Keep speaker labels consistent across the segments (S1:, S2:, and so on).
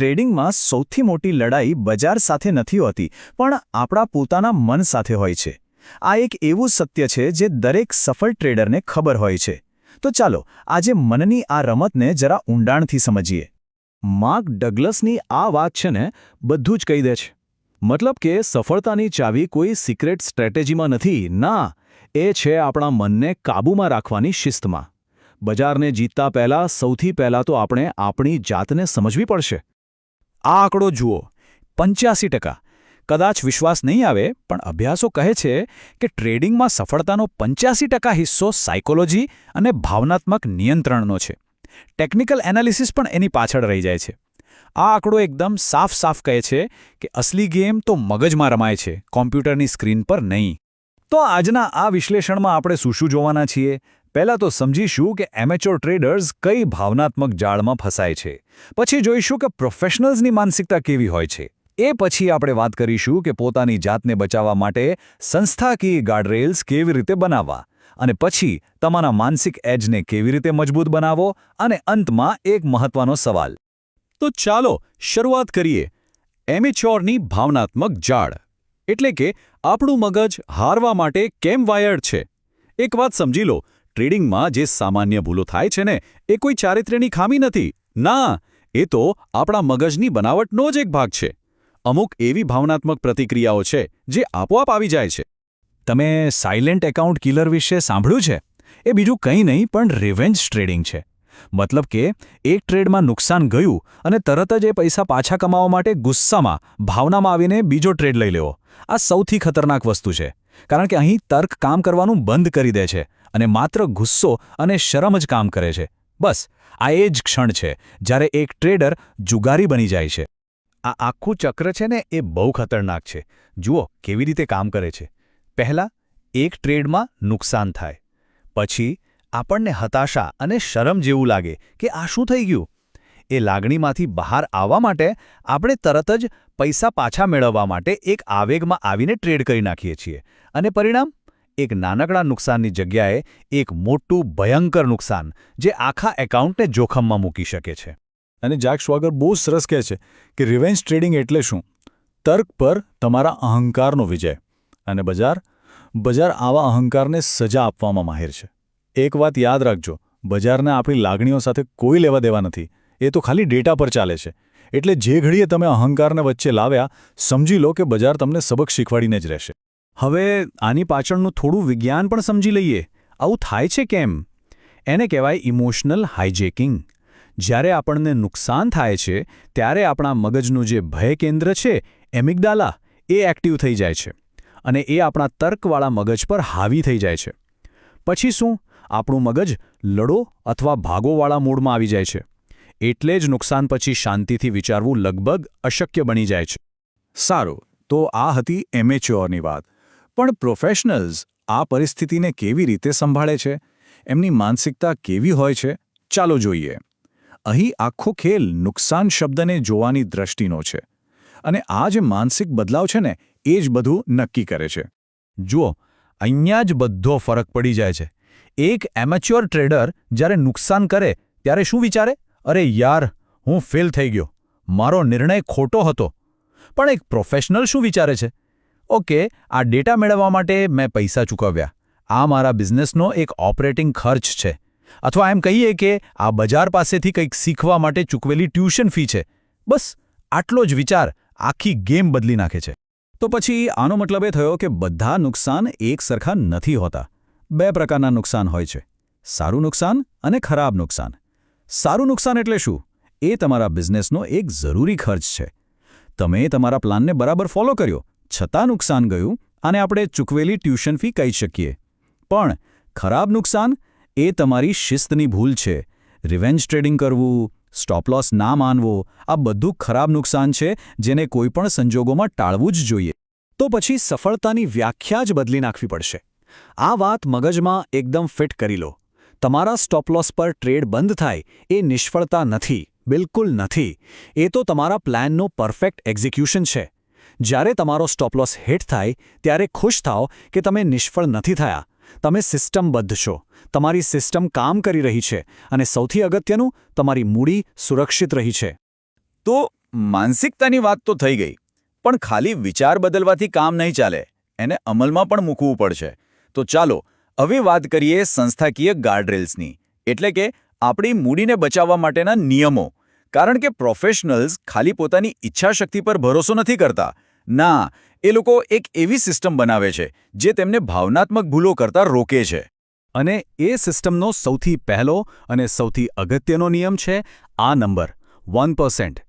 S1: ટ્રેડિંગમાં સૌથી મોટી લડાઈ બજાર સાથે નથી હોતી, પણ આપણા પોતાના મન સાથે હોય છે. આ એક એવું સત્ય છે જે દરેક સફળ ટ્રેડરને ખબર હોય છે. તો ચાલો, આજે મનની આ રમતને જરા ઊંડાણથી સમજીએ. માર્ક ડગલસની આ વાત છે ને, બધું જ કહી દે છે. મતલબ કે સફળતાની ચાવી કોઈ સિક્રેટ સ્ટ્રેટેજીમાં નથી, ના, એ છે આપણા મનને કાબૂમાં રાખવાની શિસ્તમાં. બજારને જીતતા પહેલાં, સૌથી પહેલાં તો આપણે આપણી જાતને સમજવી પડશે. આ આંકડો જુઓ. પંચ્યાસી ટકા. કદાચ વિશ્વાસ નહીં આવે, પણ અભ્યાસો કહે છે કે ટ્રેડિંગમાં સફળતાનો પંચ્યાસી ટકા હિસ્સો સાયકોલોજી અને ભાવનાત્મક નિયંત્રણનો છે. ટેકનિકલ એનાલિસિસ પણ એની પાછળ રહી જાય છે. આ આંકડો એકદમ સાફ સાફ કહે છે કે અસલી ગેમ તો મગજમાં રમાય છે, કોમ્પ્યુટરની સ્ક્રીન પર નહીં. તો આજના આ વિશ્લેષણમાં આપણે શું શું જોવાના છીએ? પહેલાં તો સમજીશું કે એમેચ્યોર ટ્રેડર્સ કઈ ભાવનાત્મક જાળમાં ફસાય છે. પછી જોઈશું કે પ્રોફેશનલ્સની માનસિકતા કેવી હોય છે. એ પછી આપણે વાત કરીશું કે પોતાની જાતને બચાવવા માટે સંસ્થાકીય ગાર્ડરેલ્સ કેવી રીતે બનાવવા અને પછી તમારા માનસિક એજને કેવી રીતે મજબૂત બનાવો અને અંતમાં એક મહત્વનો સવાલ. તો ચાલો શરૂઆત કરીએ. એમેચ્યોરની ભાવનાત્મક જાળ. એટલે કે આપણું મગજ હારવા માટે કેમ વાયર્ડ છે? એક વાત સમજી લો. ટ્રેડિંગમાં જે સામાન્ય ભૂલો થાય છે ને, એ કોઈ ચારિત્ર્યની ખામી નથી. ના, એ તો આપણા મગજની બનાવટનો જ એક ભાગ છે. અમુક એવી ભાવનાત્મક પ્રતિક્રિયાઓ છે જે આપોઆપ આવી જાય છે. તમે સાયલેન્ટ એકાઉન્ટ કિલર વિશે સાંભળ્યું છે? એ બીજું કંઈ નહીં, પણ રિવેન્જ ટ્રેડિંગ છે. મતલબ કે એક ટ્રેડમાં નુકસાન ગયું અને તરત જ એ પૈસા પાછા કમાવા માટે ગુસ્સામાં, ભાવનામાં આવીને બીજો ટ્રેડ લઈ લેવો. આ સૌથી ખતરનાક વસ્તુ છે. કારણ કે અહીં તર્ક કામ કરવાનું બંધ કરી દે છે. અને માત્ર ગુસ્સો અને શરમ જ કામ કરે છે. બસ, આ એ જ ક્ષણ છે જ્યારે એક ટ્રેડર જુગારી બની જાય છે. આ આખું ચક્ર છે ને એ બહુ ખતરનાક છે. જુઓ કેવી રીતે કામ કરે છે. પહેલાં, એક ટ્રેડમાં નુકસાન થાય. પછી, આપણને હતાશા અને શરમ જેવું લાગે કે આ શું થઈ ગયું? એ લાગણીમાંથી બહાર આવવા માટે આપણે તરત જ પૈસા પાછા મેળવવા માટે એક આવેગમાં આવીને ટ્રેડ કરી નાખીએ છીએ. અને પરિણામ? એક નાનકડા નુકસાનની જગ્યાએ એક મોટું ભયંકર નુકસાન જે આખા એકાઉન્ટને જોખમમાં મૂકી શકે છે. અને જાક શ્વાગર બહુ સરસ કહે છે કે રિવેન્જ ટ્રેડિંગ એટલે શું? તર્ક પર તમારા અહંકારનો વિજય. અને બજાર? બજાર આવા અહંકારને સજા આપવામાં માહિર છે. એક વાત યાદ રાખજો, બજારને આપણી લાગણીઓ સાથે કોઈ લેવા દેવા નથી. એ તો ખાલી ડેટા પર ચાલે છે. એટલે જે ઘડીએ તમે અહંકારને વચ્ચે લાવ્યા, સમજી લો કે બજાર તમને સબક શીખવાડીને જ રહેશે. હવે આની પાછળનું થોડું વિજ્ઞાન પણ સમજી લઈએ. આવું થાય છે કેમ? એને કહેવાય ઇમોશનલ હાઇજેકિંગ. જ્યારે આપણને નુકસાન થાય છે, ત્યારે આપણા મગજનું જે ભય કેન્દ્ર છે, એમિગડાલા, એ એક્ટિવ થઈ જાય છે અને એ આપણા તર્કવાળા મગજ પર હાવી થઈ જાય છે. પછી શું? આપણું મગજ લડો અથવા ભાગોવાળા મૂડમાં આવી જાય છે. એટલે જ નુકસાન પછી શાંતિથી વિચારવું લગભગ અશક્ય બની જાય છે. સારું, તો આ હતી એમેચ્યોરની વાત. પણ પ્રોફેશનલ્સ આ પરિસ્થિતિને કેવી રીતે સંભાળે છે? એમની માનસિકતા કેવી હોય છે? ચાલો જોઈએ. અહીં આખો ખેલ નુકસાન શબ્દને જોવાની દ્રષ્ટિનો છે અને આ જે માનસિક બદલાવ છે ને, એ જ બધું નક્કી કરે છે. જુઓ, અહીંયા જ બધો ફરક પડી જાય છે. એક એમેચ્યોર ટ્રેડર જ્યારે નુકસાન કરે, ત્યારે શું વિચારે? અરે યાર, હું ફેલ થઈ ગયો. મારો નિર્ણય ખોટો હતો. પણ એક પ્રોફેશનલ શું વિચારે છે? ઓકે, આ ડેટા મેળવવા માટે મેં પૈસા ચૂકવ્યા. આ મારા બિઝનેસનો એક ઓપરેટિંગ ખર્ચ છે. અથવા એમ કહીએ કે આ બજાર પાસેથી કંઈક શીખવા માટે ચૂકવેલી ટ્યુશન ફી છે. બસ, આટલો જ વિચાર આખી ગેમ બદલી નાખે છે. તો પછી આનો મતલબ એ થયો કે બધા નુકસાન એક સરખા નથી હોતા. બે પ્રકારના નુકસાન હોય છે. સારું નુકસાન અને ખરાબ નુકસાન. સારું નુકસાન એટલે શું? એ તમારા બિઝનેસનો એક જરૂરી ખર્ચ છે. તમે તમારા પ્લાનને બરાબર ફોલો કર્યો. છતાં નુકસાન ગયું અને આપણે ચૂકવેલી ટ્યુશન ફી કહી શકીએ. પણ ખરાબ નુકસાન એ તમારી શિસ્તની ભૂલ છે. રિવેન્જ ટ્રેડિંગ કરવું સ્ટોપલોસ ના માનવો, આ બધું ખરાબ નુકસાન છે જેને કોઈપણ સંજોગોમાં ટાળવું જ જોઈએ. તો પછી સફળતાની વ્યાખ્યા જ બદલી નાખવી પડશે. આ વાત મગજમાં એકદમ ફિટ કરી લો. તમારા સ્ટોપલોસ પર ટ્રેડ બંધ થાય એ નિષ્ફળતા નથી, બિલકુલ નથી. એ તો તમારા પ્લાનનું પરફેક્ટ એક્ઝિક્યુશન છે. જ્યારે તમારો સ્ટોપલોસ હિટ થાય, ત્યારે ખુશ થાઓ કે તમે નિષ્ફળ નથી થયા. તમે સિસ્ટમબદ્ધ છો. તમારી સિસ્ટમ કામ કરી રહી છે અને સૌથી અગત્યનું, તમારી મૂડી સુરક્ષિત રહી છે. તો
S2: માનસિકતાની વાત તો થઈ ગઈ, પણ ખાલી વિચાર બદલવાથી કામ નહીં ચાલે. એને અમલમાં પણ મૂકવું પડશે. તો ચાલો, હવે વાત કરીએ સંસ્થાકીય ગાર્ડરેલ્સની એટલે કે આપણી મૂડીને બચાવવા માટેના નિયમો. કારણ કે પ્રોફેશનલ્સ ખાલી પોતાની ઈચ્છાશક્તિ પર ભરોસો નથી કરતા. ના, એ લોકો એક એવી સિસ્ટમ બનાવે છે જે તેમને ભાવનાત્મક ભૂલો કરતા રોકે છે.
S1: અને એ સિસ્ટમનો સૌથી પહેલો અને સૌથી અગત્યનો નિયમ છે આ નંબર, વન પર્સન્ટ.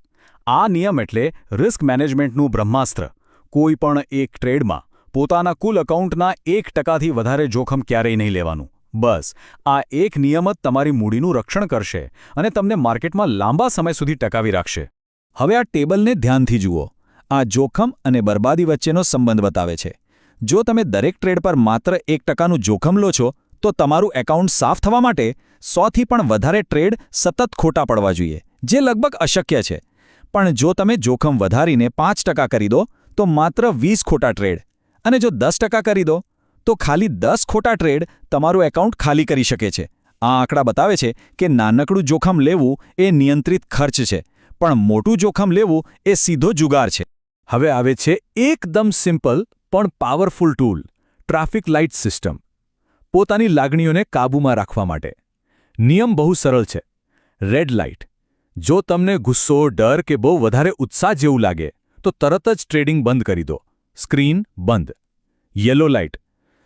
S1: આ નિયમ એટલે રિસ્ક મેનેજમેન્ટનું બ્રહ્માસ્ત્ર. કોઈ પણ એક ટ્રેડમાં પોતાના કુલ એકાઉન્ટના એક ટકાથી વધારે જોખમ ક્યારેય નહીં લેવાનું. બસ, આ એક નિયમ જ તમારી મૂડીનું રક્ષણ કરશે અને તમને માર્કેટમાં લાંબા સમય સુધી ટકાવી રાખશે. હવે આ ટેબલને ધ્યાનથી જુઓ. આ જોખમ અને બરબાદી વચ્ચેનો સંબંધ બતાવે છે. જો તમે દરેક ટ્રેડ પર માત્ર એક ટકાનું જોખમ લો છો, તો તમારું એકાઉન્ટ સાફ થવા માટે સોથી પણ વધારે ટ્રેડ સતત ખોટા પડવા જોઈએ, જે લગભગ અશક્ય છે. પણ જો તમે જોખમ વધારીને પાંચ ટકા કરી દો, તો માત્ર વીસ ખોટા ટ્રેડ. અને જો દસ ટકા કરી દો, તો ખાલી દસ ખોટા ટ્રેડ તમારું એકાઉન્ટ ખાલી કરી શકે છે. આ આંકડા બતાવે છે કે નાનકડું જોખમ લેવું એ નિયંત્રિત ખર્ચ છે, પણ મોટું જોખમ લેવું એ સીધો જુગાર છે. હવે આવે છે એકદમ સિમ્પલ પણ powerful tool, traffic light system. પોતાની લાગણીઓને કાબૂમાં રાખવા માટે. નિયમ બહુ સરળ છે. Red light. જો તમને ગુસ્સો, ડર કે બહુ વધારે ઉત્સાહ જેવું લાગે, તો તરત જ ટ્રેડિંગ બંધ કરી દો. સ્ક્રીન બંધ. Yellow light.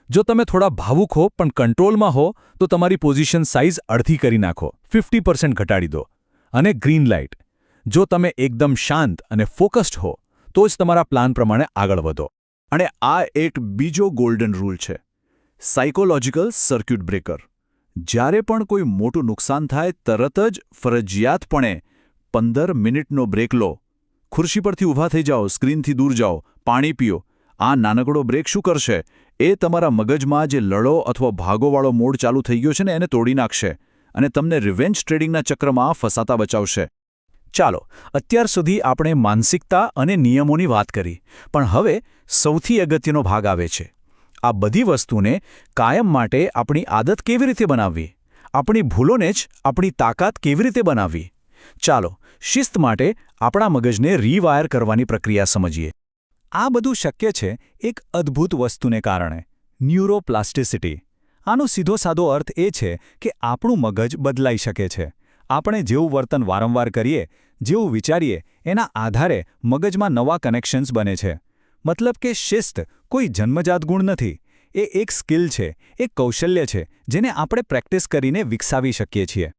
S1: જો તમે થોડા ભાવુક હો પણ કંટ્રોલમાં હો, તો તમારી પોઝિશન સાઇઝ અડધી કરી નાખો. ફિફ્ટી ઘટાડી દો. અને ગ્રીન લાઇટ. જો તમે એકદમ શાંત અને ફોકસ્ડ હો તો જ તમારા પ્લાન પ્રમાણે આગળ વધો. અને આ એક બીજો ગોલ્ડન રૂલ છે. સાયકોલોજીકલ સર્ક્યુટ બ્રેકર જ્યારે પણ કોઈ મોટું નુકસાન થાય, તરત જ ફરજિયાતપણે પંદર મિનિટનો બ્રેક લો. ખુરશી પરથી ઊભા થઈ જાઓ, સ્ક્રીનથી દૂર જાઓ, પાણી પીઓ. આ નાનકડો બ્રેક શું કરશે? એ તમારા મગજમાં જે લડો અથવા ભાગોવાળો મોડ ચાલુ થઈ ગયો છે ને, એને તોડી નાખશે. અને તમને રિવેન્જ ટ્રેડિંગના ચક્રમાં ફસાતા બચાવશે. ચાલો, અત્યાર સુધી આપણે માનસિકતા અને નિયમોની વાત કરી, પણ હવે સૌથી અગત્યનો ભાગ આવે છે. આ બધી વસ્તુને કાયમ માટે આપણી આદત કેવી રીતે બનાવવી? આપણી ભૂલોને જ આપણી તાકાત કેવી રીતે બનાવવી? ચાલો, શિસ્ત માટે આપણા મગજને રીવાયર કરવાની પ્રક્રિયા સમજીએ. આ બધું શક્ય છે એક અદ્ભુત વસ્તુને કારણે, ન્યુરોપ્લાસ્ટિસિટી. આનો સીધો સાદો અર્થ એ છે કે આપણું મગજ બદલાઈ શકે છે. આપણે જેવું વર્તન વારંવાર કરીએ જેવું વિચારીએ, એના આધારે મગજમાં નવા કનેક્શન્સ બને છે. મતલબ કે શિસ્ત કોઈ જન્મજાત ગુણ નથી. એ એક સ્કિલ છે, એક કૌશલ્ય છે, જેને આપણે પ્રેક્ટિસ કરીને વિકસાવી શકીએ છીએ.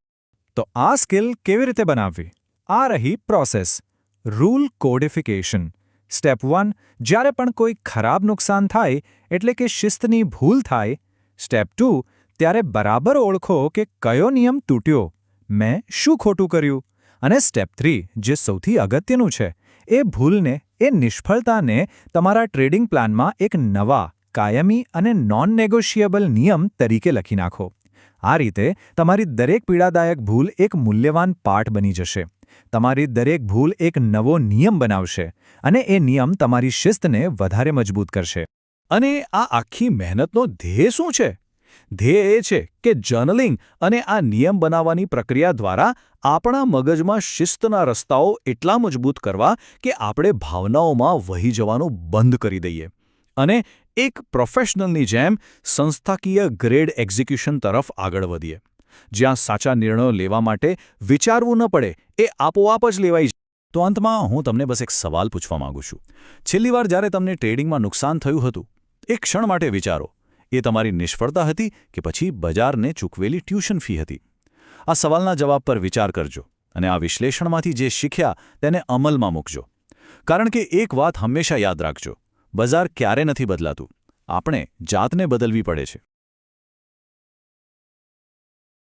S1: તો આ સ્કિલ કેવી રીતે બનાવવી? આ રહી process rule codification step one જ્યારે પણ કોઈ ખરાબ નુકસાન થાય, એટલે કે શિસ્તની ભૂલ થાય સ્ટેપ ટુ ત્યારે બરાબર ઓળખો કે કયો નિયમ તૂટ્યો. મેં શું ખોટું કર્યું? અને સ્ટેપ થ્રી જે સૌથી અગત્યનું છે, એ ભૂલને, એ નિષ્ફળતાને તમારા ટ્રેડિંગ પ્લાનમાં એક નવા, કાયમી અને નોન નેગોશિયેબલ નિયમ તરીકે લખી નાખો. આ રીતે તમારી દરેક પીડાદાયક ભૂલ એક મૂલ્યવાન પાઠ બની જશે. તમારી દરેક ભૂલ એક નવો નિયમ બનાવશે અને એ નિયમ તમારી શિસ્તને વધારે મજબૂત કરશે. અને આ આખી મહેનતનો ધ્યેય શું છે? ધ્યેય એ છે કે જર્નલિંગ અને આ નિયમ બનાવવાની પ્રક્રિયા દ્વારા આપણા મગજમાં શિસ્તના રસ્તાઓ એટલા મજબૂત કરવા કે આપણે ભાવનાઓમાં વહી જવાનું બંધ કરી દઈએ. અને એક પ્રોફેશનલની જેમ સંસ્થાકીય ગ્રેડ એક્ઝિક્યુશન તરફ આગળ વધીએ. જ્યાં સાચા નિર્ણયો લેવા માટે વિચારવું ન પડે, એ આપોઆપ જ લેવાય તો અંતમાં હું તમને બસ એક સવાલ પૂછવા માંગુ છું. છેલ્લી વાર જ્યારે તમને ટ્રેડિંગમાં નુકસાન થયું હતું, એક ક્ષણ માટે વિચારો. એ તમારી નિષ્ફળતા હતી કે પછી બજારને ચૂકવેલી ટ્યુશન ફી હતી? આ સવાલના જવાબ પર વિચાર કરજો અને આ વિશ્લેષણમાંથી જે શીખ્યા તેને અમલમાં મૂકજો. કારણ કે એક વાત હંમેશા યાદ રાખજો, બજાર ક્યારે નથી બદલાતું. આપણે જાતને બદલવી પડે છે.